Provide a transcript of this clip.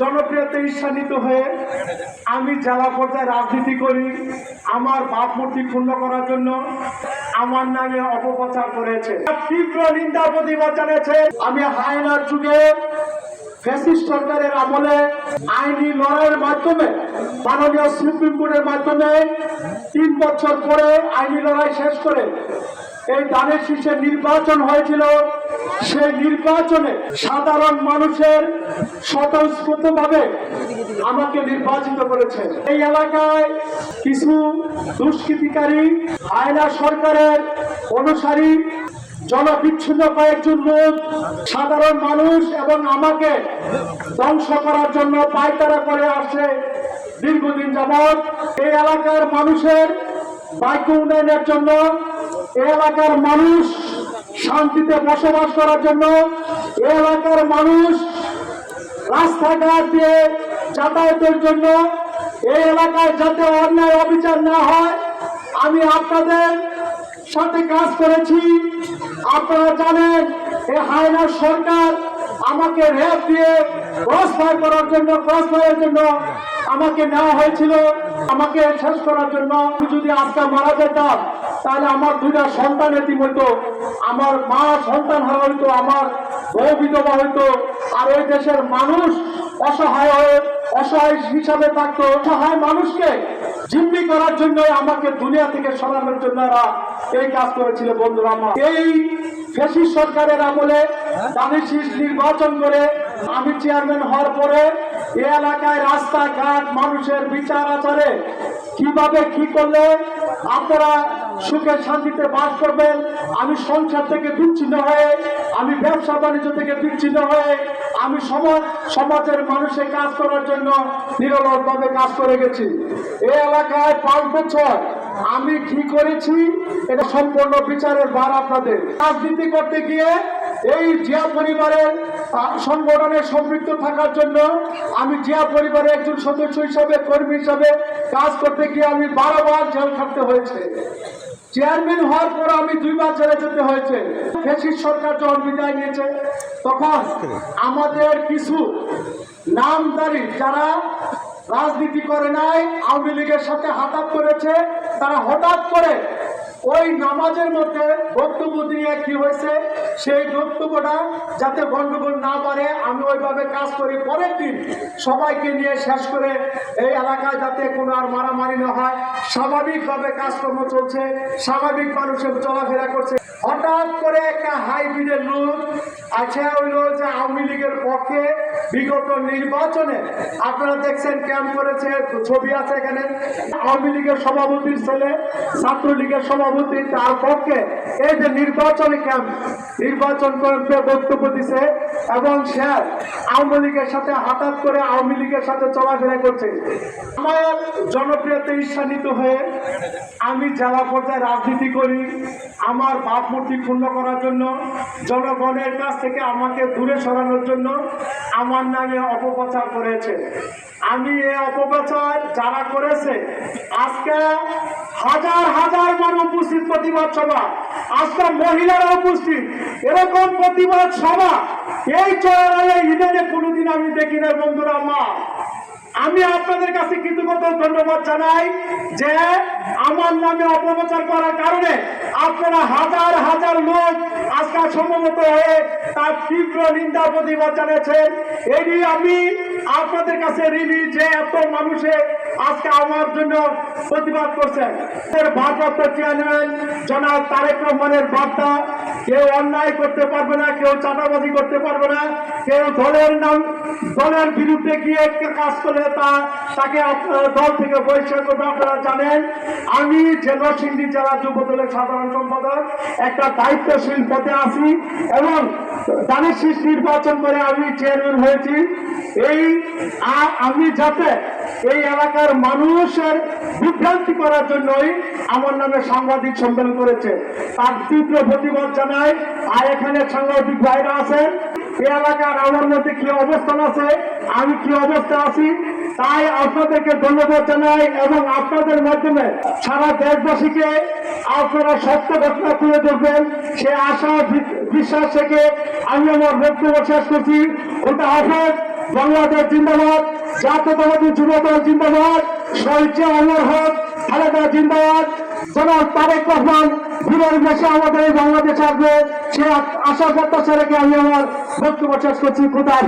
জনপ্রিয়তা ঈর্ষান্বিত হয়ে আমি জেলা পর্যায়ে রাজনীতি করি, আমার ভাবমূর্তি ক্ষুণ্ণ করার জন্য আমার নামে অপপ্রচার করেছে। তীব্র নিন্দা প্রতিবাদ জানিয়েছে। আমি হায়নার যুগে ফ্যাসিস্ট সরকারের আমলে আইনি লড়াইয়ের মাধ্যমে, মাননীয় সুপ্রিম কোর্টের মাধ্যমে তিন বছর পরে আইনি লড়াই শেষ করে এই দানের শীর্ষে নির্বাচন হয়েছিল। সেই নির্বাচনে সাধারণ মানুষের স্বতঃস্ফূর্তভাবে আমাকে নির্বাচিত করেছে। এই এলাকায় কিছু দুষ্কৃতিকারী আয়না সরকারের অনুসারী জনবিচ্ছিন্ন কয়েকজন লোক, সাধারণ মানুষ এবং আমাকে ধ্বংস করার জন্য পায়তারা করে আসছে দীর্ঘদিন যাবৎ। এই এলাকার মানুষের বাক্য উন্নয়নের জন্য এলাকার মানুষ শান্তিতে বসবাস করার জন্য এলাকার মানুষ রাস্তাঘাট দিয়ে যাতায়াতের জন্য, এই এলাকায় যাতে অন্যায় অবিচার না হয়, আমি আপনাদের সাথে কাজ করেছি। আপনারা জানেন, এই হায়নার সরকার আমাকে রেপ দিয়ে ক্রস ফায়ার করার জন্য, ক্রস ফায়ারের জন্য আমাকে নেওয়া হয়েছিল। আমাকে শেষ করার জন্য যদি আজকে মারা যেতাম, তাহলে আমার দুইটা সন্তান হইতো। আমার মা সন্তান হারা হইতো, আমার বউ বিধবা হইতো। আর ওই দেশের মানুষ অসহায় হয়ে, অসহায় হিসাবে থাকতো। অসহায় মানুষকে জিম্মি করার জন্য আমাকে দুনিয়া থেকে সরানোর জন্য এরা এই কাজ করেছিল বন্ধুরা আমার। এই ফেসিস সরকারের আমলে দানের শীষ নির্বাচন করে আমি চেয়ারম্যান হওয়ার পরে এ এলাকায় রাস্তাঘাট মানুষের বিচার আচারে কীভাবে কি করলে আপনারা সুখে শান্তিতে বাস করবেন আমি সংসার থেকে বিচ্ছিন্ন হয়ে আমি ব্যবসা বাণিজ্য থেকে বিচ্ছিন্ন হয়ে আমি সমাজ সমাজের মানুষের কাজ করার জন্য নিরলসভাবে কাজ করে গেছি। এই এলাকায় পাঁচ বছর আমি কি করেছি? এটা সম্পূর্ণ বিচারের বার আপনাদের। রাজনীতি করতে গিয়ে এই জিয়া পরিবারের আহ, সংগঠনে সম্পৃক্ত থাকার জন্য আমি জিয়া পরিবারের একজন সদস্য হিসাবে কর্মী হিসাবে কাজ করতে গিয়ে আমি বারবার জেল খাটতে হয়েছে। চেয়ারম্যান হওয়ার পর আমি দুইবার জেলে যেতে হয়েছে। ফেসিস সরকার যখন বিদায় নিয়েছে তখন আমাদের কিছু নামদারি যারা রাজনীতি করে নাই আওয়ামী লীগের সাথে হাতাত করেছে তারা হঠাৎ করে ওই নামাজের মধ্যে বক্তব্য দিয়ে কি হয়েছে? সেই বক্তব্যটা যাতে গন্ডগোল না পারে আমি ওইভাবে কাজ করি। পরের দিন সবাইকে নিয়ে শেষ করে এই এলাকায় যাতে কোনো আর মারামারি না হয়, স্বাভাবিকভাবে কাজকর্ম চলছে, স্বাভাবিক মানুষের চলাফেরা করছে। হঠাৎ করে একটা হাইব্রিডের লোক আছে হইল যে আওয়ামী লীগের পক্ষে বিগত নির্বাচনে আপনারা দেখছেন ক্যাম্প করেছে, ছবি আছে এখানে। আওয়ামী লীগের সভাপতির ছেলে, ছাত্রলীগের সভাপতি, তার পক্ষে এই যে নির্বাচনী ক্যাম্প, নির্বাচন ক্যাম্পে বক্তব্য দিছে এবং সে আওয়ামী লীগের সাথে হঠাৎ করে আওয়ামী লীগের সাথে চলাফেরা করছে। আমার জনপ্রিয়তা ঈর্ষান্বিত হয়ে আমি জেলা পর্যায়ে রাজনীতি করি, আমার ভাবমূর্তি ক্ষুণ্ণ করার জন্য, জনগণের কাছ থেকে আমাকে দূরে সরানোর জন্য আমার নামে অপপ্রচার করেছে। আমি এই অপপ্রচার যারা করেছে, আজকে হাজার হাজার মানুষ উপস্থিত প্রতিবাদ সভা। আজকে মহিলারা উপস্থিত। এরকম প্রতিবাদ সভা, এই চলালে ইডেনে কোনোদিন আমি দেখি না বন্ধুরা মা। আমি আপনাদের কাছে কৃতজ্ঞতা ধন্যবাদ জানাই যে আমার নামে অপপ্রচার করার কারণে আপনারা হাজার হাজার লোক আজকে সম্ভবত হয়ে তার তীব্র নিন্দা প্রতিবাদ জানিয়েছেন। এটি আমি আপনাদের কাছে ঋণী যে এত মানুষে আজকে আমার জন্য প্রতিবাদ করছেন। ভারপ্রাপ্ত চেয়ারম্যান জনাব তারেক রহমানের বার্তা, কেউ অন্যায় করতে পারবে না, কেউ চাঁদাবাজি করতে পারবে না, কেউ দলের নাম, দলের বিরুদ্ধে গিয়ে কাজ করলে তা, তাকে দল থেকে বহিষ্কার করবে আপনারা জানেন। আমি জেলা সিন্ধি জেলা যুব দলের সাধারণ সম্পাদক, একটা দায়িত্বশীল পদে আছি এবং দানের শীষ নির্বাচন করে আমি চেয়ারম্যান হয়েছি। এই আমি যাতে এই এলাকার মানুষের বিভ্রান্তি করার জন্যই আমার নামে সাংবাদিক সম্মেলন করেছে। তার তীব্র প্রতিবাদ জানায় আর এখানে সাংবাদিক ভাইরা আছেন। এই এলাকার আমার মধ্যে কি অবস্থান আছে? আমি কি অবস্থা আছি? তাই আপনাদেরকে ধন্যবাদ জানাই এবং আপনাদের মাধ্যমে সারা দেশবাসীকে আপনারা সত্য ঘটনা তুলে ধরবেন। সে আশা বিশ্বাস থেকে আমি আমার বক্তব্য শেষ করছি। ওটা হাফেজ, বাংলাদেশ জিন্দাবাদ, জাতীয়তাবাদী যুবদল জিন্দাবাদ, শহীদ অমর হক, খালেদা জিন্দাবাদ। জনাব তারেক রহমান ফিরের দেশে আমাদের বাংলাদেশ আসবে। সে আশা প্রত্যাশা রেখে আমি আমার বক্তব্য শেষ করছি। কোথায়